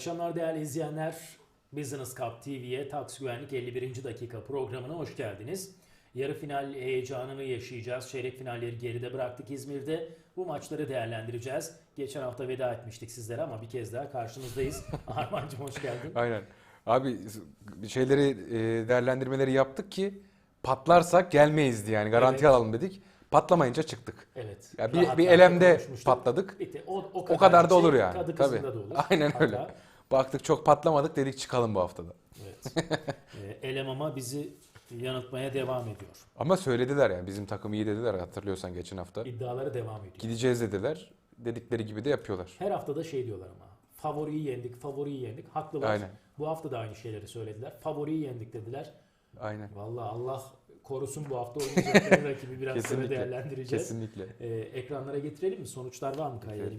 Akşamlar değerli izleyenler. Business Cup TV'ye Taksi Güvenlik 51. dakika programına hoş geldiniz. Yarı final heyecanını yaşayacağız. Çeyrek finalleri geride bıraktık İzmir'de. Bu maçları değerlendireceğiz. Geçen hafta veda etmiştik sizlere ama bir kez daha karşınızdayız. Armancığım hoş geldin. Aynen. Abi şeyleri e, değerlendirmeleri yaptık ki patlarsak gelmeyiz diye yani garanti Evet. alalım dedik. Patlamayınca çıktık. Evet. Ya bir, bir elemde patladık. Bitti. O, o, O kadar da olur şey yani. Kadı Tabii. da olur. Aynen öyle. Baktık çok patlamadık dedik çıkalım bu haftada. evet. Ee, Elemama bizi yanıltmaya devam ediyor. Ama söylediler yani bizim takım iyi dediler hatırlıyorsan geçen hafta. İddiaları devam ediyor. Gideceğiz dediler. Dedikleri gibi de yapıyorlar. Her hafta da şey diyorlar ama. Favoriyi yendik, favoriyi yendik. Haklılar. Aynen. Bu hafta da aynı şeyleri söylediler. Favoriyi yendik dediler. Aynen. Vallahi Allah korusun bu hafta oynayacakları rakibi biraz sonra değerlendireceğiz. Kesinlikle. Ee, ekranlara getirelim mi? Sonuçlar var mı Kaya Evet.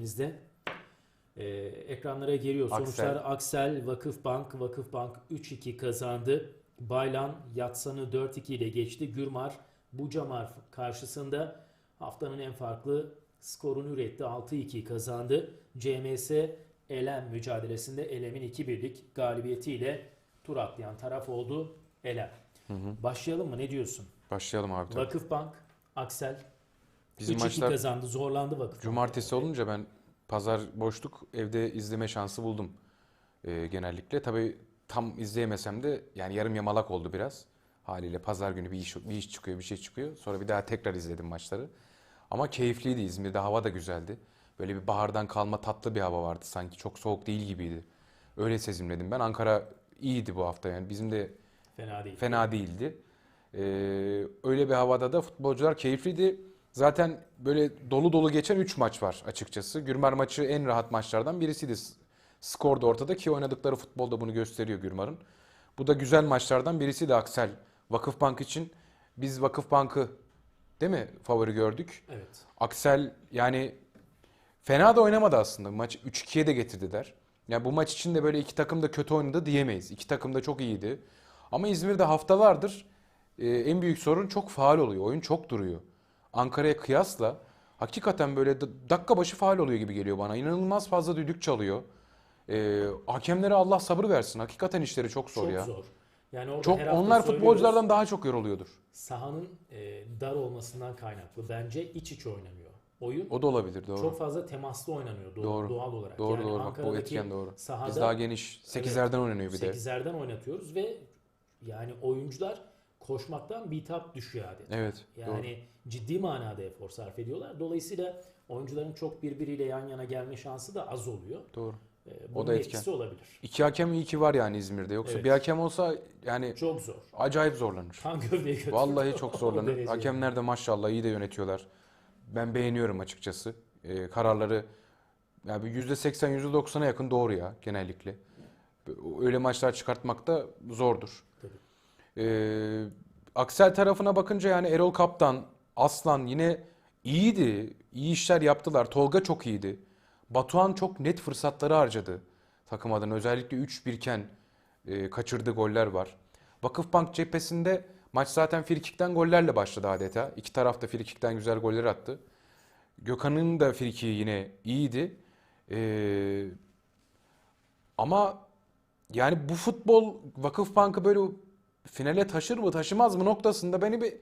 Ee, ekranlara geliyor. Sonuçlar Aksel, Vakıfbank, Vakıfbank 3-2 kazandı. Baylan Yatsan'ı 4-2 ile geçti. Gürmar Bucamar karşısında haftanın en farklı skorunu üretti. 6-2 kazandı. CMS Elem mücadelesinde Elem'in 2-1'lik galibiyetiyle tur atlayan taraf oldu Elem. Başlayalım mı? Ne diyorsun? Başlayalım abi. tabii. Vakıfbank, Aksel Bizim 3-2 maçlar kazandı. Zorlandı Vakıfbank. Cumartesi olunca ben pazar boşluk evde izleme şansı buldum e, genellikle. Tabii tam izleyemesem de yani yarım yamalak oldu biraz. Haliyle pazar günü bir iş, bir iş çıkıyor, bir şey çıkıyor. Sonra bir daha tekrar izledim maçları. Ama keyifliydi. İzmir'de hava da güzeldi. Böyle bir bahardan kalma tatlı bir hava vardı sanki. Çok soğuk değil gibiydi. Öyle sezimledim ben. Ankara iyiydi bu hafta yani. Bizim de Fena değil. fena değildi. Ee, öyle bir havada da futbolcular keyifliydi. Zaten böyle dolu dolu geçen 3 maç var açıkçası. Gürmar maçı en rahat maçlardan birisiydi. Skor da ortada ki oynadıkları futbolda bunu gösteriyor Gürmar'ın. Bu da güzel maçlardan birisiydi Aksel. Vakıfbank için biz Vakıfbank'ı değil mi favori gördük. Evet. Aksel yani fena da oynamadı aslında. Maç 3-2'ye de getirdiler. Yani bu maç için de böyle iki takım da kötü oynadı diyemeyiz. İki takım da çok iyiydi. Ama İzmir'de haftalardır e, en büyük sorun çok faal oluyor. Oyun çok duruyor. Ankara'ya kıyasla hakikaten böyle dakika başı faal oluyor gibi geliyor bana. İnanılmaz fazla düdük çalıyor. E, hakemlere Allah sabır versin. Hakikaten işleri çok zor çok ya. zor. Yani Çok her hafta onlar futbolculardan daha çok yoruluyordur. sahanın e, dar olmasından kaynaklı. Bence iç içe oynanıyor. Oyun O da olabilir doğru. çok fazla temaslı oynanıyor doğal, Doğru. doğal olarak. doğru yani doğru bak bu Ankara'daki etken doğru. Sahada Biz daha geniş 8'lerden oynanıyor bir de. 8'lerden oynatıyoruz ve yani oyuncular koşmaktan bitap düşüyor adeta. Evet. doğru. Yani ciddi manada efor sarf ediyorlar. Dolayısıyla oyuncuların çok birbiriyle yan yana gelme şansı da az oluyor. Doğru. Ee, Bunun da etken. etkisi olabilir. İki hakem iyi ki var yani İzmir'de. Yoksa Evet. bir hakem olsa yani Çok zor. acayip zorlanır. Kan gövdeye götürür. Vallahi çok O zorlanır. Hakemler de maşallah iyi de yönetiyorlar. Ben beğeniyorum açıkçası. Ee, kararları yani bir %80 %90'a yakın doğru ya genellikle. Öyle maçlar çıkartmak da zordur. Ee, Aksel tarafına bakınca yani Erol Kaptan, Aslan yine iyiydi. İyi işler yaptılar. Tolga çok iyiydi. Batuhan çok net fırsatları harcadı takım adına. Özellikle 3-1 iken e, kaçırdığı goller var. Vakıfbank cephesinde maç zaten frikikten gollerle başladı adeta. İki taraf da frikikten güzel goller attı. Gökhan'ın da frikiği yine iyiydi. Ee, ama yani bu futbol Vakıfbank'ı böyle finale taşır mı taşımaz mı noktasında beni bir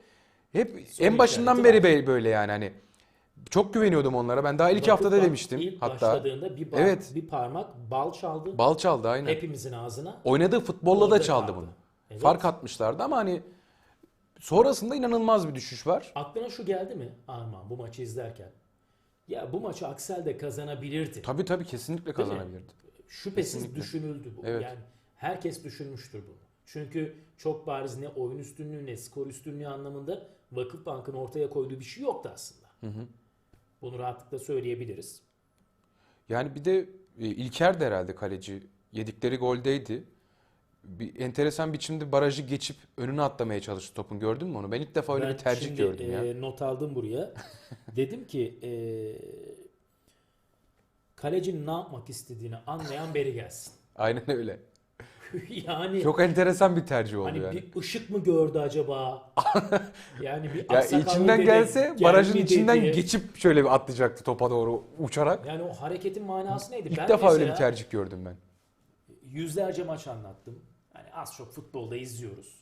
hep Soru en başından beri var. böyle yani hani çok güveniyordum onlara. Ben daha ilk haftada Vakıfbank demiştim ilk hatta. başladığında bir, bar- Evet. bir parmak bal çaldı. Bal çaldı aynen. Hepimizin ağzına. Oynadığı futbolla Orada da çaldı kaldı. bunu. Evet. Fark atmışlardı ama hani sonrasında inanılmaz bir düşüş var. Aklına şu geldi mi Arman bu maçı izlerken? Ya bu maçı Aksel de kazanabilirdi. Tabii tabii kesinlikle kazanabilirdi. Şüphesiz Kesinlikle. düşünüldü bu. Evet. Yani herkes düşünmüştür bunu. Çünkü çok bariz ne oyun üstünlüğü ne skor üstünlüğü anlamında Vakıfbank'ın ortaya koyduğu bir şey yoktu aslında. Bunu rahatlıkla söyleyebiliriz. Yani bir de e, İlker de herhalde kaleci. Yedikleri goldeydi. Bir enteresan biçimde barajı geçip önüne atlamaya çalıştı topun. Gördün mü onu? Ben ilk defa öyle ben bir tercih şimdi, gördüm ya. e, not aldım buraya. Dedim ki e, kalecinin ne yapmak istediğini anlayan beri gelsin. Aynen öyle. yani Çok enteresan bir tercih oldu hani yani. bir ışık mı gördü acaba? yani bir Ya aksakallı içinden dede gelse barajın geldi içinden dedi. geçip şöyle bir atlayacaktı topa doğru uçarak. Yani o hareketin manası neydi? İlk ben defa öyle bir mesela tercih gördüm ben. yüzlerce maç anlattım. Yani az çok futbolda izliyoruz.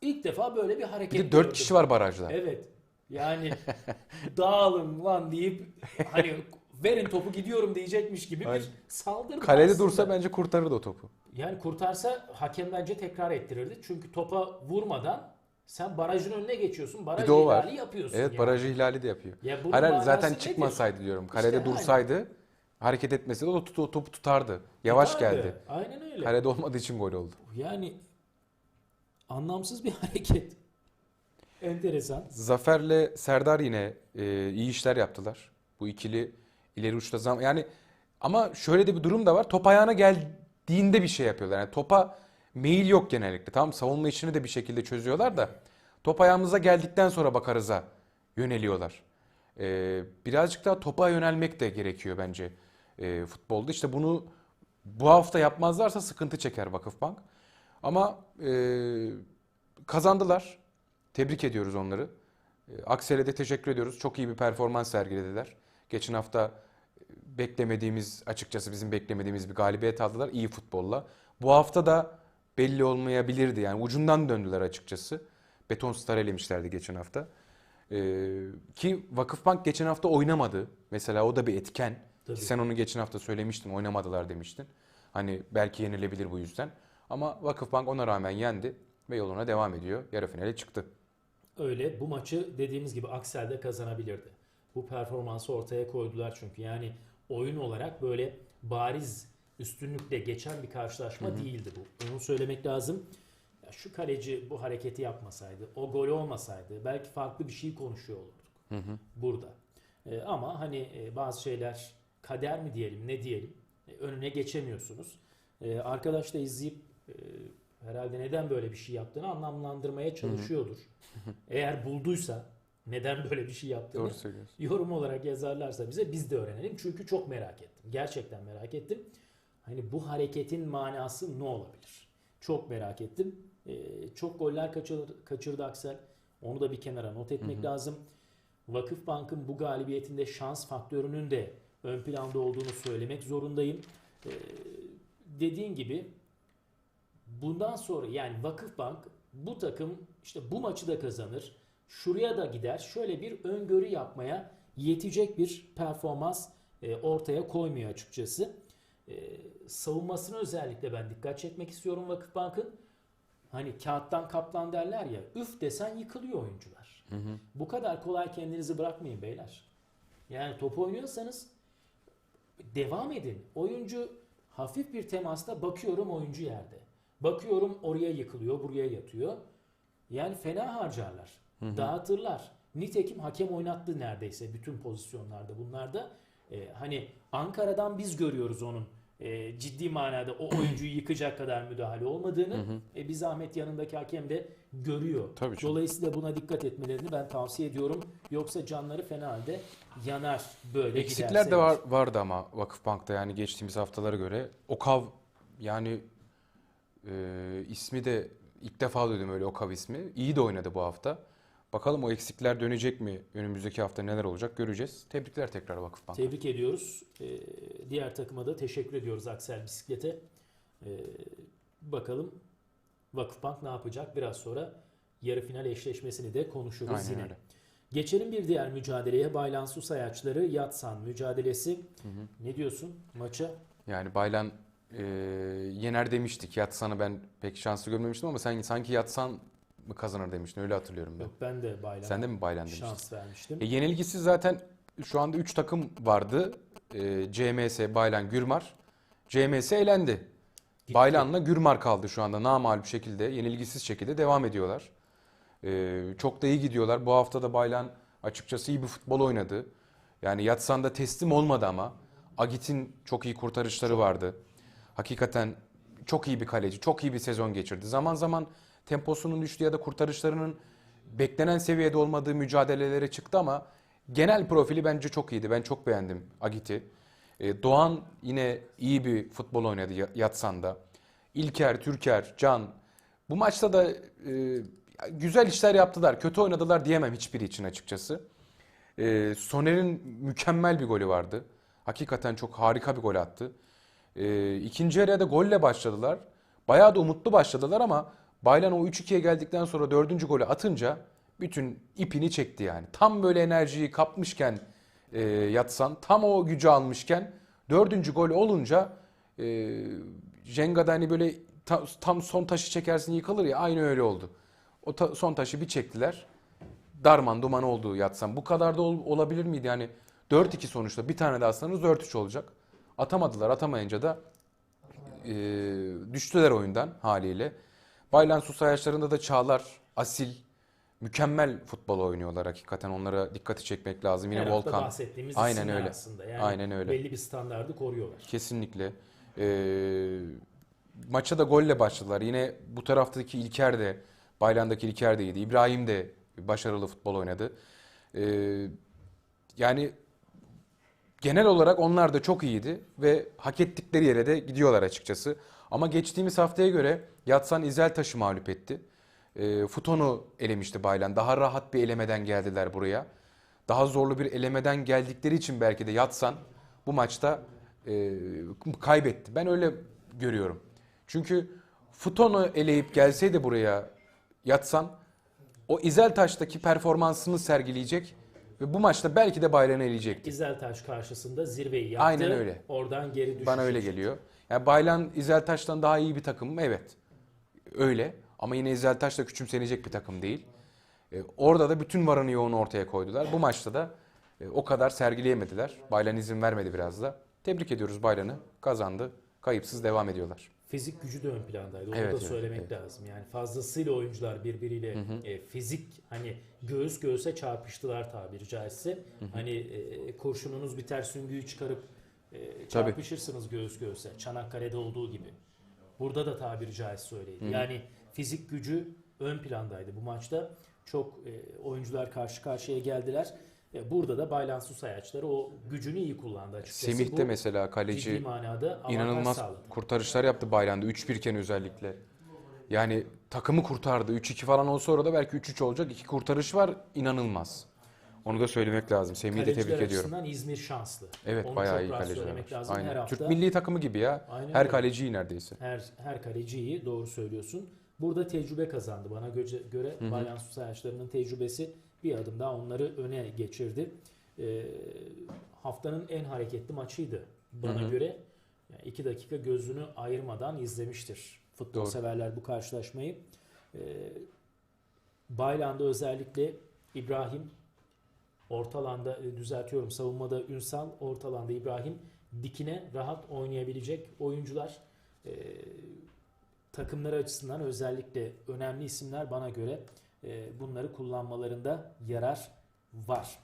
İlk defa böyle bir hareket Bir de 4 gördüm. kişi var barajda. Evet. Yani dağılın lan deyip hani verin topu gidiyorum diyecekmiş gibi bir Aynen. saldırı. Kalede aslında. dursa bence kurtarırdı o topu. Yani kurtarsa hakem bence tekrar ettirirdi. Çünkü topa vurmadan sen barajın önüne geçiyorsun. Baraj o var. ihlali yapıyorsun. Evet yani. barajı ihlali de yapıyor. Ya bunun Hayır, zaten nedir? çıkmasaydı diyorum. Kalede İşte dursaydı hareket etmeseydi o topu, topu tutardı. Yavaş Tutardı. geldi. Aynen öyle. Kalede olmadığı için gol oldu. Yani anlamsız bir hareket. Enteresan. Zafer'le Serdar yine e, iyi işler yaptılar. Bu ikili ileri uçta zam yani ama şöyle de bir durum da var. Top ayağına geldiğinde bir şey yapıyorlar. Yani topa meyil yok genellikle. Tamam savunma işini de bir şekilde çözüyorlar da top ayağımıza geldikten sonra bakarıza yöneliyorlar. E, birazcık daha topa yönelmek de gerekiyor bence e, futbolda. İşte bunu bu hafta yapmazlarsa sıkıntı çeker Vakıfbank. Ama e, kazandılar. Tebrik ediyoruz onları. E, Aksel'e de teşekkür ediyoruz. Çok iyi bir performans sergilediler. Geçen hafta beklemediğimiz, açıkçası bizim beklemediğimiz bir galibiyet aldılar iyi futbolla. Bu hafta da belli olmayabilirdi. Yani ucundan döndüler açıkçası. Beton Star elemişlerdi geçen hafta. E, ki Vakıfbank geçen hafta oynamadı. Mesela o da bir etken. Tabii. Sen onu geçen hafta söylemiştin, oynamadılar demiştin. Hani belki yenilebilir bu yüzden. Ama Vakıfbank ona rağmen yendi ve yoluna devam ediyor. Yarı finale çıktı. Öyle bu maçı dediğimiz gibi Aksel'de kazanabilirdi. Bu performansı ortaya koydular çünkü. Yani oyun olarak böyle bariz üstünlükle geçen bir karşılaşma değildi bu. Onu söylemek lazım. Ya şu kaleci bu hareketi yapmasaydı, o gol olmasaydı belki farklı bir şey konuşuyor olurduk burada. E, ama hani e, bazı şeyler kader mi diyelim, ne diyelim? E, önüne geçemiyorsunuz. E, arkadaş da izleyip e, herhalde neden böyle bir şey yaptığını anlamlandırmaya çalışıyordur. Eğer bulduysa neden böyle bir şey yaptığını yorum olarak yazarlarsa bize biz de öğrenelim. Çünkü çok merak ettim. Gerçekten merak ettim. Hani bu hareketin manası ne olabilir? Çok merak ettim. Ee, çok goller kaçırdı, kaçırdı Aksel. Onu da bir kenara not etmek lazım. Vakıfbank'ın bu galibiyetinde şans faktörünün de ön planda olduğunu söylemek zorundayım. Ee, dediğin gibi bundan sonra yani Vakıfbank bu takım işte bu maçı da kazanır. Şuraya da gider. Şöyle bir öngörü yapmaya yetecek bir performans e, ortaya koymuyor açıkçası. E, savunmasına özellikle ben dikkat çekmek istiyorum Vakıfbank'ın. Hani kağıttan kaplan derler ya üf desen yıkılıyor oyuncular. Bu kadar kolay kendinizi bırakmayın beyler. Yani top oynuyorsanız devam edin. Oyuncu hafif bir temasta bakıyorum oyuncu yerde. Bakıyorum oraya yıkılıyor, buraya yatıyor. Yani fena harcarlar. Dağıtırlar. Nitekim hakem oynattı neredeyse bütün pozisyonlarda bunlarda. Ee, hani Ankara'dan biz görüyoruz onun e, ciddi manada o oyuncuyu yıkacak kadar müdahale olmadığını. E, bir zahmet yanındaki hakem de görüyor. Tabii canım. Dolayısıyla buna dikkat etmelerini ben tavsiye ediyorum. Yoksa canları fena halde yanar böyle Eksikler giderse. de var, vardı ama Vakıfbank'ta yani geçtiğimiz haftalara göre. Okav yani e, ismi de ilk defa duydum öyle Okav ismi. İyi de oynadı bu hafta. Bakalım o eksikler dönecek mi? Önümüzdeki hafta neler olacak göreceğiz. Tebrikler tekrar Vakıfbank. Tebrik ediyoruz. Ee, diğer takıma da teşekkür ediyoruz Aksel Bisiklet'e. Ee, bakalım Vakıfbank ne yapacak? Biraz sonra yarı final eşleşmesini de konuşuruz Aynen yine. öyle. Geçelim bir diğer mücadeleye. Baylan Su Sayaçları Yatsan mücadelesi. Ne diyorsun maça? Yani Baylan e, yener demiştik. Yatsan'ı ben pek şanslı görmemiştim ama sen sanki Yatsan mı kazanır demiştin. Öyle hatırlıyorum ben. Yok ben de Baylan'a Sen de mi Baylan demiştin? şans vermiştim. E, yenilgisiz zaten şu anda 3 takım vardı. E, CMS, Baylan, Gürmar. CMS elendi. Gitti. Baylan'la Gürmar kaldı şu anda namağlup şekilde, yenilgisiz şekilde devam ediyorlar. E, çok da iyi gidiyorlar. Bu hafta da Baylan açıkçası iyi bir futbol oynadı. Yani Yatsan'da teslim olmadı ama Agit'in çok iyi kurtarışları vardı. Hakikaten çok iyi bir kaleci, çok iyi bir sezon geçirdi. Zaman zaman temposunun düştüğü ya da kurtarışlarının beklenen seviyede olmadığı mücadelelere çıktı ama genel profili bence çok iyiydi. Ben çok beğendim Agit'i. E, Doğan yine iyi bir futbol oynadı Ya- Yatsan'da. İlker, Türker, Can. Bu maçta da e, güzel işler yaptılar. Kötü oynadılar diyemem hiçbiri için açıkçası. E, Soner'in mükemmel bir golü vardı. Hakikaten çok harika bir gol attı. E, ikinci yarıya da golle başladılar. Bayağı da umutlu başladılar ama Baylan o 3-2'ye geldikten sonra dördüncü golü atınca bütün ipini çekti yani. Tam böyle enerjiyi kapmışken e, yatsan, tam o gücü almışken dördüncü gol olunca e, Jenga'da hani böyle ta- tam son taşı çekersin yıkılır ya aynı öyle oldu. O ta- son taşı bir çektiler. Darman duman oldu yatsan. Bu kadar da ol- olabilir miydi? Yani 4-2 sonuçta bir tane de atsanız 4-3 olacak. Atamadılar. Atamayınca da e, düştüler oyundan haliyle. Baylan su sayaçlarında da Çağlar, Asil mükemmel futbol oynuyorlar hakikaten. Onlara dikkati çekmek lazım. Yine Her Volkan. bahsettiğimiz Aynen öyle. aslında. Yani Aynen öyle. belli bir standardı koruyorlar. Kesinlikle. Ee, maça da golle başladılar. Yine bu taraftaki İlker de, Baylan'daki İlker de iyiydi. İbrahim de başarılı futbol oynadı. Ee, yani genel olarak onlar da çok iyiydi ve hak ettikleri yere de gidiyorlar açıkçası. Ama geçtiğimiz haftaya göre Yatsan İzeltaş'ı mağlup etti. Ee, Futon'u elemişti Baylan. Daha rahat bir elemeden geldiler buraya. Daha zorlu bir elemeden geldikleri için belki de Yatsan bu maçta e, kaybetti. Ben öyle görüyorum. Çünkü Futon'u eleyip gelseydi buraya Yatsan o İzeltaş'taki performansını sergileyecek ve bu maçta belki de Baylan'ı eleyecekti. İzeltaş karşısında zirveyi yaptı. Aynen öyle. Oradan geri düştü. Bana öyle geliyor. Yani Baylan İzeltaş'tan daha iyi bir takım mı? Evet. Öyle. Ama yine İzeltaş da küçümsenecek bir takım değil. E, orada da bütün varını yoğunu ortaya koydular. Bu maçta da e, o kadar sergileyemediler. Baylan izin vermedi biraz da. Tebrik ediyoruz Baylan'ı. Kazandı. Kayıpsız devam ediyorlar. Fizik gücü de ön plandaydı. Onu Evet, da evet, söylemek evet. lazım. Yani fazlasıyla oyuncular birbiriyle e, fizik hani göğüs göğüse çarpıştılar tabiri caizse. Hani e, kurşununuz biter süngüyü çıkarıp e, çarpışırsınız göğüs göğüse. Çanakkale'de olduğu gibi. Burada da tabiri caizse öyleydi. Yani fizik gücü ön plandaydı bu maçta. Çok e, oyuncular karşı karşıya geldiler. E, burada da Baylan Sayaçları o gücünü iyi kullandı açıkçası. Semih de Bu mesela kaleci manada inanılmaz sağladı. kurtarışlar yaptı Baylan'da 3-1 iken özellikle. Yani takımı kurtardı. 3-2 falan olsa orada belki 3-3 olacak. İki kurtarış var. inanılmaz. Onu da söylemek lazım. Semih'i de Kaleciler tebrik ediyorum. açısından İzmir şanslı. Evet Onu bayağı çok iyi rahat kaleciler söylemek var. lazım. Aynen. Her hafta Türk milli takımı gibi ya. Aynen Her öyle. kaleci iyi neredeyse. her her kaleci iyi doğru söylüyorsun. Burada tecrübe kazandı. Bana göre, göre Bayern Sayaçları'nın tecrübesi bir adım daha onları öne geçirdi. Ee, haftanın en hareketli maçıydı bana göre. Yani iki dakika gözünü ayırmadan izlemiştir futbol Doğru. severler bu karşılaşmayı. Ee, Baylan'da özellikle İbrahim ortalanda e, düzeltiyorum savunmada Ünsal ortalanda İbrahim dikine rahat oynayabilecek oyuncular e, takımları açısından özellikle önemli isimler bana göre e, bunları kullanmalarında yarar var.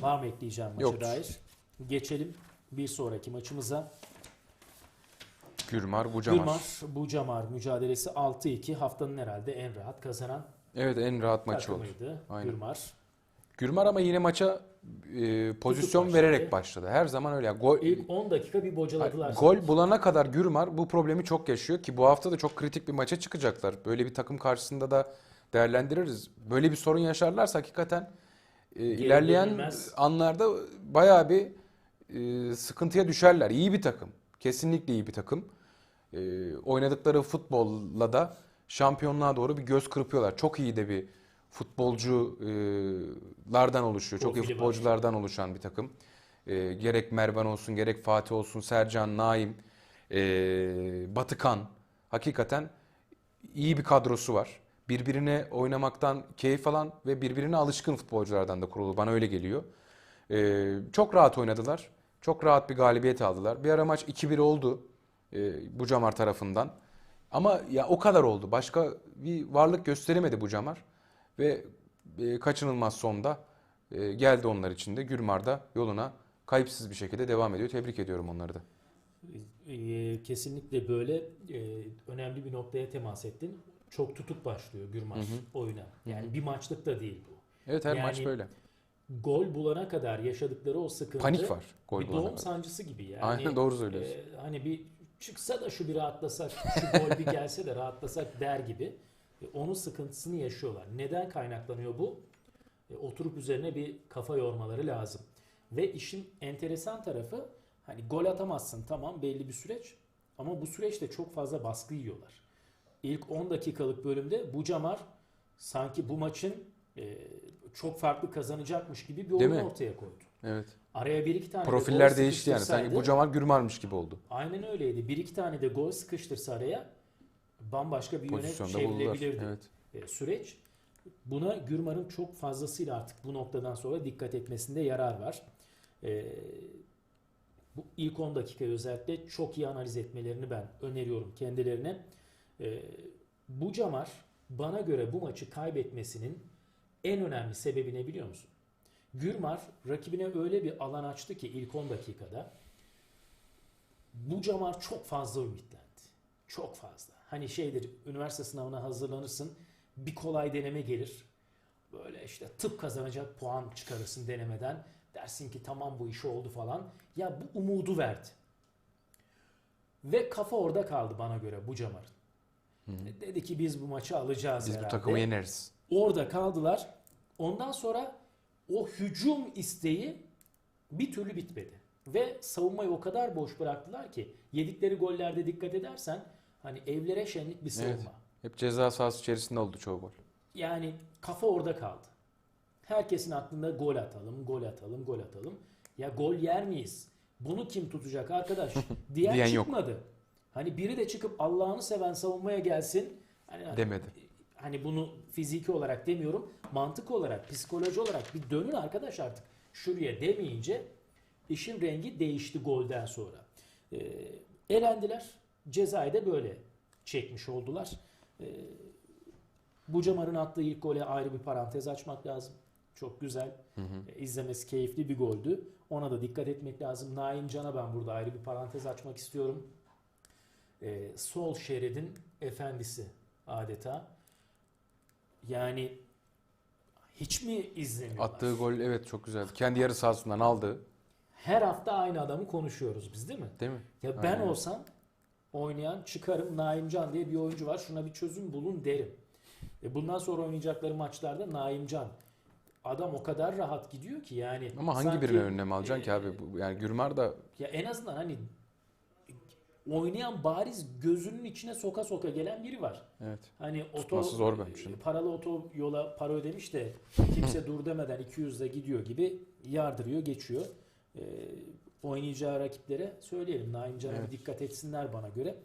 Var mı ekleyeceğim maça Yoktur. dair? Geçelim bir sonraki maçımıza. Gürmar, Bucamar. Gürmar Bucamar mücadelesi 6-2 haftanın herhalde en rahat kazanan Evet en rahat maçı oldu. Aynen. Gürmar. Gürmar ama yine maça e, pozisyon başladı. vererek başladı. Her zaman öyle. Yani gol, İlk 10 dakika bir bocaladılar. gol bulana kadar Gürmar bu problemi çok yaşıyor ki bu hafta da çok kritik bir maça çıkacaklar. Böyle bir takım karşısında da değerlendiririz. Böyle bir sorun yaşarlarsa hakikaten e, ilerleyen dönülmez. anlarda bayağı bir e, sıkıntıya düşerler. İyi bir takım. Kesinlikle iyi bir takım. E, oynadıkları futbolla da şampiyonluğa doğru bir göz kırpıyorlar. Çok iyi de bir futbolculardan oluşuyor. Çok iyi futbolculardan oluşan bir takım. E, gerek Mervan olsun, gerek Fatih olsun, Sercan, Naim, e, Batıkan. Hakikaten iyi bir kadrosu var. Birbirine oynamaktan keyif alan ve birbirine alışkın futbolculardan da kurulu. Bana öyle geliyor. E, çok rahat oynadılar. Çok rahat bir galibiyet aldılar. Bir ara maç 2-1 oldu e, Bucamar tarafından. Ama ya o kadar oldu. Başka bir varlık gösteremedi Bucamar. Ve e, kaçınılmaz sonda e, geldi onlar için de. Gürmar da yoluna kayıpsız bir şekilde devam ediyor. Tebrik ediyorum onları da. Ee, kesinlikle böyle e, önemli bir noktaya temas ettin. Çok tutuk başlıyor Gürmar oyuna. Yani bir maçlık da değil bu. Evet her Yani maç böyle. Gol bulana kadar yaşadıkları o sıkıntı Panik var gol bir doğum kadar. sancısı gibi yani. Aynen doğru söylüyorsun. e, hani bir çıksa da şu bir rahatlasak, şu gol bir gelse de rahatlasak der gibi. E, onun sıkıntısını yaşıyorlar. Neden kaynaklanıyor bu? E, oturup üzerine bir kafa yormaları lazım. Ve işin enteresan tarafı Hani gol atamazsın tamam belli bir süreç ama bu süreçte çok fazla baskı yiyorlar. İlk 10 dakikalık bölümde Bucamar sanki bu maçın e, çok farklı kazanacakmış gibi bir oyun ortaya koydu. Evet. Araya bir iki tane de Profiller gol değişti yani. Sanki sıkıştırsaydı- bu Cemal Gürmar'mış gibi oldu. Aynen öyleydi. Bir iki tane de gol sıkıştırsa araya bambaşka bir yöne Pozisyonda buldular. çevrilebilirdi Evet. e, süreç. Buna Gürmar'ın çok fazlasıyla artık bu noktadan sonra dikkat etmesinde yarar var. E, bu ilk 10 dakikayı özellikle çok iyi analiz etmelerini ben öneriyorum kendilerine. E, bu Camar bana göre bu maçı kaybetmesinin en önemli sebebi ne biliyor musun? Gürmar rakibine öyle bir alan açtı ki ilk 10 dakikada bu Camar çok fazla ümitlendi. Çok fazla. Hani şeydir üniversite sınavına hazırlanırsın bir kolay deneme gelir. Böyle işte tıp kazanacak puan çıkarırsın denemeden. Dersin ki tamam bu iş oldu falan. Ya bu umudu verdi. Ve kafa orada kaldı bana göre bu Camar'ın. Dedi ki biz bu maçı alacağız Biz bu herhalde. takımı yeneriz. Orada kaldılar. Ondan sonra o hücum isteği bir türlü bitmedi. Ve savunmayı o kadar boş bıraktılar ki yedikleri gollerde dikkat edersen hani evlere şenlik bir savunma. Evet. Hep ceza sahası içerisinde oldu çoğu gol. Yani kafa orada kaldı. Herkesin aklında gol atalım, gol atalım, gol atalım. Ya gol yer miyiz? Bunu kim tutacak arkadaş? Diyen, Diyen yok. çıkmadı. Hani biri de çıkıp Allah'ını seven savunmaya gelsin. Hani Demedi. hani bunu fiziki olarak demiyorum, mantık olarak, psikoloji olarak bir dönün arkadaş artık şuraya demeyince işin rengi değişti golden sonra. Ee, elendiler. Cezayı da böyle çekmiş oldular. Ee, Bucamar'ın attığı ilk gole ayrı bir parantez açmak lazım. Çok güzel. Ee, izlemesi keyifli bir goldü. Ona da dikkat etmek lazım. Naim Can'a ben burada ayrı bir parantez açmak istiyorum. Ee, sol şeridin efendisi adeta. Yani hiç mi izlemiyorlar? Attığı gol evet çok güzeldi. Kendi yarı sahasından aldı. Her hafta aynı adamı konuşuyoruz biz değil mi? Değil mi? Ya ben Aynen olsam oynayan çıkarım Naimcan diye bir oyuncu var. Şuna bir çözüm bulun derim. E bundan sonra oynayacakları maçlarda Naimcan. Adam o kadar rahat gidiyor ki yani. Ama hangi sanki, birine önlem alacaksın e, ki abi? Yani Gürmar da Ya en azından hani oynayan bariz gözünün içine soka soka gelen biri var. evet. Hani oto Tutması zor bence şimdi. paralı oto yola para ödemiş de kimse dur demeden 200'de gidiyor gibi yardırıyor, geçiyor. Ee, oynayacağı rakiplere söyleyelim. Naim Can'a Evet. bir dikkat etsinler bana göre.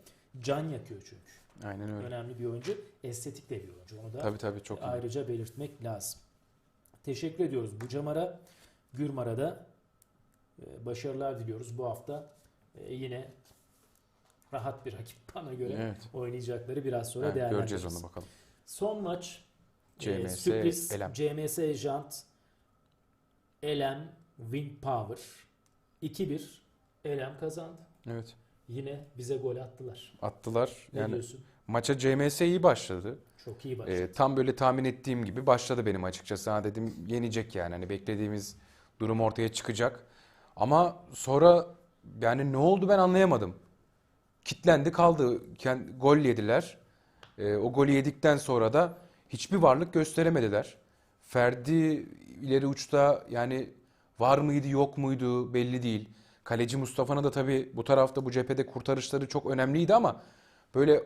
Can yakıyor çünkü. Aynen öyle. Önemli bir oyuncu. Estetik de bir oyuncu. Onu da Tabii tabii çok ayrıca belirtmek lazım. Teşekkür ediyoruz Bucamar'a, Gürmar'a da e, başarılar diliyoruz bu hafta. e, Yine rahat bir rakip bana göre Evet. oynayacakları biraz sonra Evet, değerlendiririz. göreceğiz onu bakalım. Son maç e, CMS, sürpriz Elem. CMS Jant Elem Wind Power 2-1 Elem kazandı. Evet. Yine bize gol attılar. Attılar. Ne Yani diyorsun? maça CMS iyi başladı. Çok iyi başladı. Ee, tam böyle tahmin ettiğim gibi başladı benim açıkçası. Ha dedim yenecek yani. Hani beklediğimiz durum ortaya çıkacak. Ama sonra yani ne oldu ben anlayamadım. Kitlendi kaldı. Kend- gol yediler. Ee, o golü yedikten sonra da hiçbir varlık gösteremediler. Ferdi ileri uçta yani var mıydı yok muydu belli değil. Kaleci Mustafa'nın da tabii bu tarafta bu cephede kurtarışları çok önemliydi ama böyle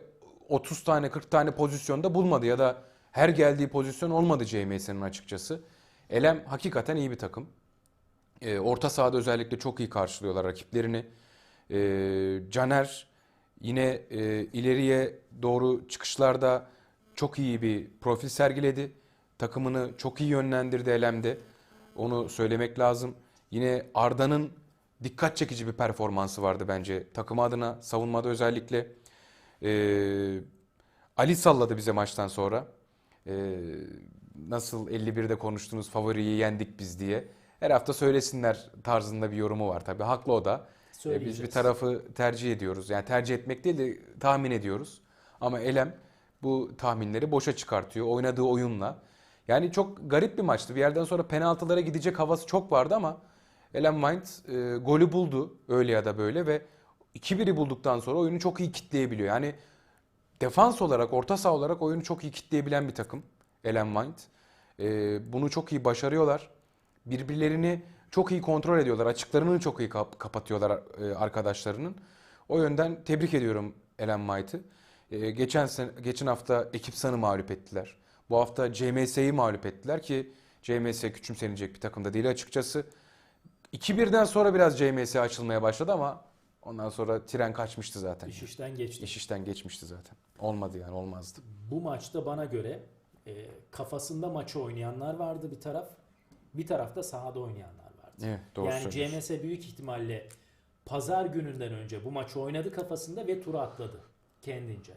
30 tane 40 tane pozisyonda bulmadı ya da her geldiği pozisyon olmadı CMS'nin açıkçası. Elem hakikaten iyi bir takım. Ee, orta sahada özellikle çok iyi karşılıyorlar rakiplerini. Ee, Caner yine e, ileriye doğru çıkışlarda çok iyi bir profil sergiledi. Takımını çok iyi yönlendirdi Elem'de. Onu söylemek lazım. Yine Arda'nın dikkat çekici bir performansı vardı bence takım adına savunmada özellikle. Ee, Ali salladı bize maçtan sonra. Ee, nasıl 51'de konuştunuz favoriyi yendik biz diye. Her hafta söylesinler tarzında bir yorumu var tabii. Haklı o da. Ee, biz bir tarafı tercih ediyoruz. Yani tercih etmek değil de tahmin ediyoruz. Ama Elem bu tahminleri boşa çıkartıyor oynadığı oyunla. Yani çok garip bir maçtı. Bir yerden sonra penaltılara gidecek havası çok vardı ama Elem Mind e, golü buldu öyle ya da böyle ve 2-1'i bulduktan sonra oyunu çok iyi kitleyebiliyor. Yani defans olarak, orta saha olarak oyunu çok iyi kitleyebilen bir takım Elem Mind. E, bunu çok iyi başarıyorlar. Birbirlerini çok iyi kontrol ediyorlar. Açıklarını çok iyi kap- kapatıyorlar e, arkadaşlarının. O yönden tebrik ediyorum Ellen White'ı. E, geçen geçen hafta Ekip San'ı mağlup ettiler. Bu hafta CMS'yi mağlup ettiler ki CMS küçümsenecek bir takım da değil açıkçası. 2-1'den sonra biraz CMS açılmaya başladı ama ondan sonra tren kaçmıştı zaten. İş işten geçti. İş işten geçmişti zaten. Olmadı yani olmazdı. Bu maçta bana göre e, kafasında maçı oynayanlar vardı bir taraf. Bir tarafta sahada oynayanlar vardı. Evet, doğru yani. CMS büyük ihtimalle pazar gününden önce bu maçı oynadı kafasında ve turu atladı kendince.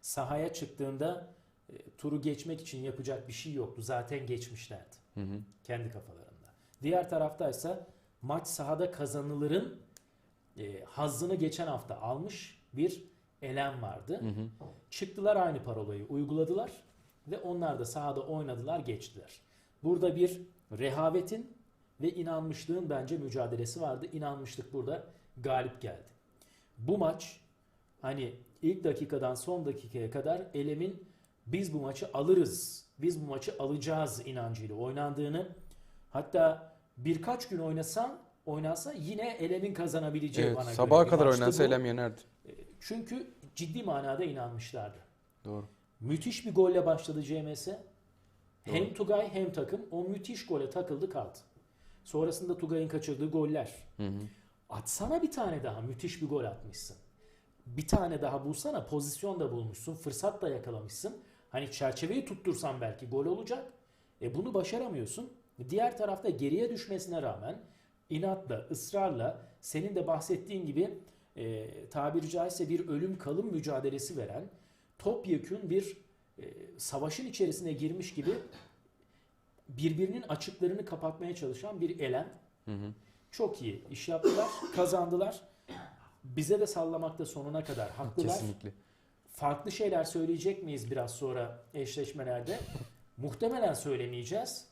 Sahaya çıktığında e, turu geçmek için yapacak bir şey yoktu. Zaten geçmişlerdi Hı hı. kendi kafalarında. Diğer taraftaysa maç sahada kazanılırın e, hazzını geçen hafta almış bir elem vardı. Hı hı. Çıktılar aynı parolayı uyguladılar ve onlar da sahada oynadılar geçtiler. Burada bir rehavetin ve inanmışlığın bence mücadelesi vardı. İnanmışlık burada galip geldi. Bu maç hani ilk dakikadan son dakikaya kadar Elem'in biz bu maçı alırız, biz bu maçı alacağız inancıyla oynandığını hatta birkaç gün oynasa oynansa yine Elem'in kazanabileceği Evet, bana göre sabaha kadar oynansa elem yenerdi. Çünkü ciddi manada inanmışlardı. Doğru. Müthiş bir golle başladı CMS. Hem Tugay hem takım o müthiş gole takıldı kaldı. Sonrasında Tugay'ın kaçırdığı goller. Hı hı. Atsana bir tane daha müthiş bir gol atmışsın. Bir tane daha bulsana pozisyon da bulmuşsun. Fırsat da yakalamışsın. Hani çerçeveyi tuttursan belki gol olacak. E bunu başaramıyorsun. Diğer tarafta geriye düşmesine rağmen inatla, ısrarla senin de bahsettiğin gibi e, tabiri caizse bir ölüm kalım mücadelesi veren topyekün bir e, savaşın içerisine girmiş gibi birbirinin açıklarını kapatmaya çalışan bir elem. Hı hı. Çok iyi iş yaptılar, kazandılar. Bize de sallamakta sonuna kadar haklılar. Kesinlikle. Farklı şeyler söyleyecek miyiz biraz sonra eşleşmelerde? Muhtemelen söylemeyeceğiz.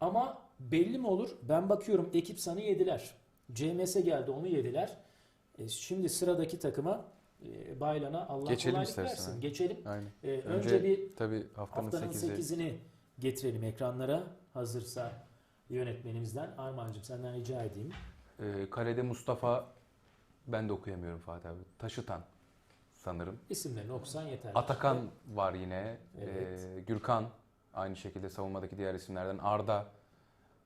Ama belli mi olur? Ben bakıyorum ekip sanı yediler. CMS geldi onu yediler. E, şimdi sıradaki takıma e, Baylan'a Allah Geçelim kolaylık istersen, versin. Geçelim. Aynen. E, önce, Önce, bir tabii haftanın, haftanın 8'i. 8'ini getirelim ekranlara. Hazırsa yönetmenimizden. Armağan'cığım senden rica edeyim. Ee, kalede Mustafa ben de okuyamıyorum Fatih abi. Taşıtan sanırım. İsimlerini okusan yeter. Atakan var yine. Evet. Ee, Gürkan aynı şekilde savunmadaki diğer isimlerden. Arda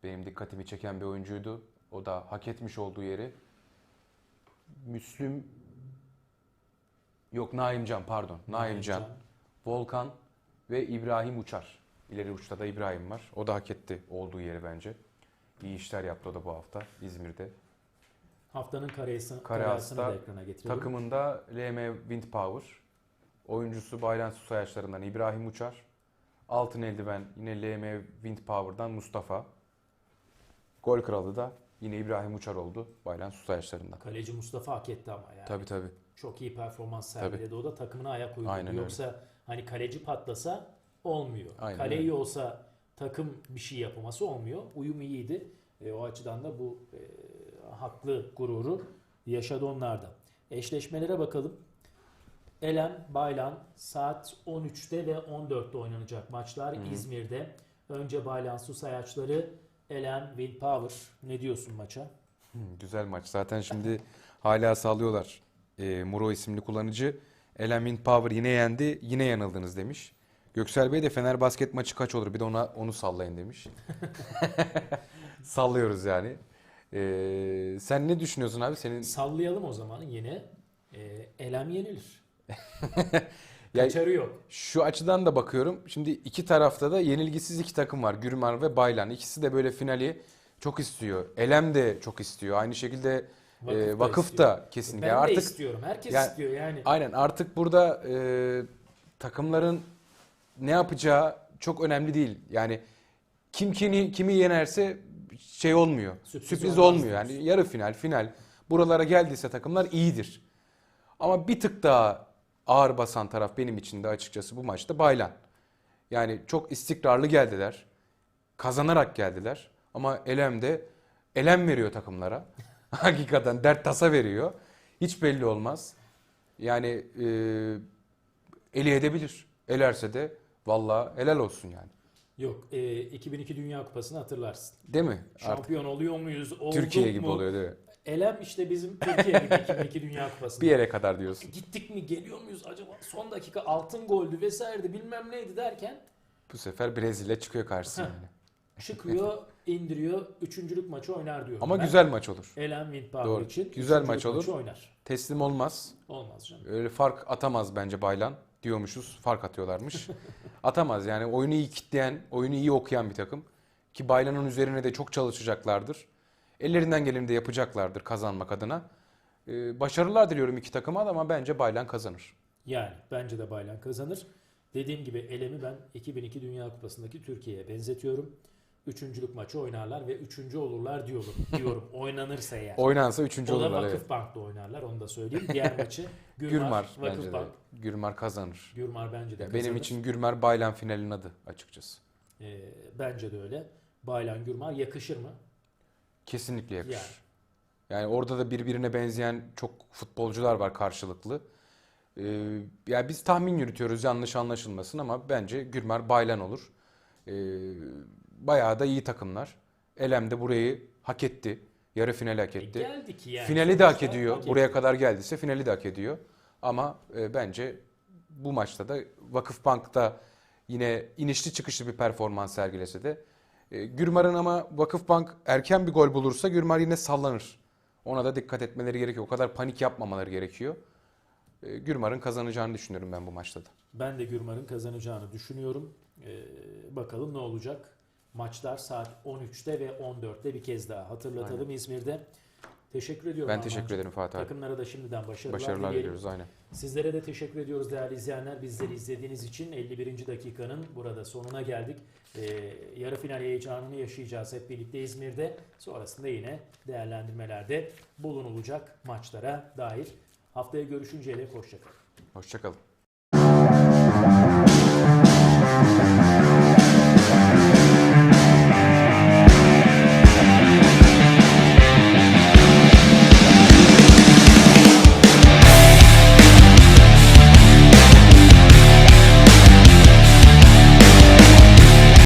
benim dikkatimi çeken bir oyuncuydu. O da hak etmiş olduğu yeri. Müslüm yok Naimcan pardon. Naimcan, Volkan ve İbrahim Uçar. İleri uçta da İbrahim var. O da hak etti olduğu yeri bence. İyi işler yaptı o da bu hafta İzmir'de. Haftanın kareyasını, Kare kareyasını da ekrana getirelim. Takımında LM Wind Power. Oyuncusu Baylan Su Sayaçlarından İbrahim Uçar. Altın eldiven yine LM Wind Power'dan Mustafa. Gol kralı da yine İbrahim Uçar oldu Baylan Su Sayaçlarından. Kaleci Mustafa hak etti ama yani. Tabii tabii. Çok iyi performans sergiledi. O da takımına ayak uydurdu. Aynen öyle. Yoksa hani kaleci patlasa olmuyor. Aynen Kale öyle. iyi olsa takım bir şey yapılması olmuyor. Uyum iyiydi. E, o açıdan da bu e, haklı gururu yaşadı onlar da. Eşleşmelere bakalım. Elem, Baylan saat 13'te ve 14'te oynanacak maçlar Hı hı. İzmir'de. Önce Baylan Su Sayaçları, Elem, Will Power. Ne diyorsun maça? Hı, güzel maç. Zaten şimdi hala sağlıyorlar. Ee, Muro isimli kullanıcı. Elen Wind Power yine yendi. Yine yanıldınız demiş. Göksel Bey de Fener basket maçı kaç olur? Bir de ona onu sallayın demiş. Sallıyoruz yani. Ee, sen ne düşünüyorsun abi? Senin Sallayalım o zaman yine. E, Elem yenilir. Ya- Kaçarı yok. Şu açıdan da bakıyorum. Şimdi iki tarafta da yenilgisiz iki takım var. Gürmar ve Baylan. İkisi de böyle finali çok istiyor. Elem de çok istiyor. Aynı şekilde Vakıf e, da vakıf istiyor. da kesinlikle. Ben de Artık istiyorum. Herkes Yani- istiyor yani. aynen artık burada e, takımların ne yapacağı çok önemli değil. Yani kim kimi, kimi yenerse şey olmuyor. Sürpriz Sürpriz, olmuyor. Yani yarı final, final. Buralara geldiyse takımlar iyidir. Ama bir tık daha ağır basan taraf benim için de açıkçası bu maçta Baylan. Yani çok istikrarlı geldiler. Kazanarak geldiler. Ama Elem de elem veriyor takımlara. Hakikaten dert tasa veriyor. Hiç belli olmaz. Yani e, eli edebilir. Elerse de vallahi helal olsun yani. Yok, e, 2002 Dünya Kupası'nı hatırlarsın. Değil mi? Artık Şampiyon oluyor muyuz? Olduk Türkiye gibi mu? oluyor değil mi? Elem işte bizim Türkiye gibi 2002 Dünya Kupası'nda. Bir yere kadar diyorsun. Gittik mi geliyor muyuz acaba? Son dakika altın goldü vesairedi bilmem neydi derken Bu sefer Brezilya çıkıyor karşısına. Yani. çıkıyor, indiriyor, üçüncülük maçı oynar diyorum. Ama ben. güzel maç olur. Elem Windpower Doğru. için Güzel maç olur. oynar. Teslim olmaz. Olmaz canım. Öyle fark atamaz bence Baylan diyormuşuz. Fark atıyorlarmış. atamaz yani oyunu iyi kitleyen, oyunu iyi okuyan bir takım. Ki Baylan'ın üzerine de çok çalışacaklardır. Ellerinden geleni de yapacaklardır kazanmak adına. Ee, başarılar diliyorum iki takıma da ama bence Baylan kazanır. Yani bence de Baylan kazanır. Dediğim gibi Elem'i ben 2002 Dünya Kupası'ndaki Türkiye'ye benzetiyorum. Üçüncülük maçı oynarlar ve üçüncü olurlar diyorum. diyorum oynanırsa eğer. Oynansa üçüncü o da olurlar. evet. Vakıfbank'ta oynarlar onu da söyleyeyim. Diğer maçı Gürmar, Gürmar. Vakıfbank. Gürmar kazanır. Gürmar bence de Ya kazanır. benim için Gürmar Baylan finalin adı açıkçası. Ee, bence de öyle. Baylan Gürmar yakışır mı? Kesinlikle yakışır. Yani. Yani orada da birbirine benzeyen çok futbolcular var karşılıklı. Ee, ya biz tahmin yürütüyoruz yanlış anlaşılmasın ama bence Gürmer Baylan olur. Ee, bayağı da iyi takımlar. Elem de burayı hak etti. Yarı finali hak E, etti. geldik yani. finali de hak ediyor. hak Buraya kadar geldiyse finali de hak ediyor. Ama e, bence bu maçta da Vakıfbank'ta yine inişli çıkışlı bir performans sergilese de e, Gürmar'ın ama Vakıfbank erken bir gol bulursa Gürmar yine sallanır. Ona da dikkat etmeleri gerekiyor. O kadar panik yapmamaları gerekiyor. E, Gürmar'ın kazanacağını düşünüyorum ben bu maçta da. Ben de Gürmar'ın kazanacağını düşünüyorum. Ee, bakalım ne olacak. Maçlar saat 13'te ve 14'te bir kez daha hatırlatalım İzmir'de. Teşekkür ediyorum. Ben teşekkür ederim Fatih abi. Takımlara da şimdiden başarılar, Başarılar diliyoruz aynen. Sizlere de teşekkür ediyoruz değerli izleyenler. Bizleri izlediğiniz için 51. dakikanın burada sonuna geldik. Ee, yarı final heyecanını yaşayacağız hep birlikte İzmir'de. Sonrasında yine değerlendirmelerde bulunulacak maçlara dair. Haftaya görüşünceye dek hoşçakalın. Hoşçakalın.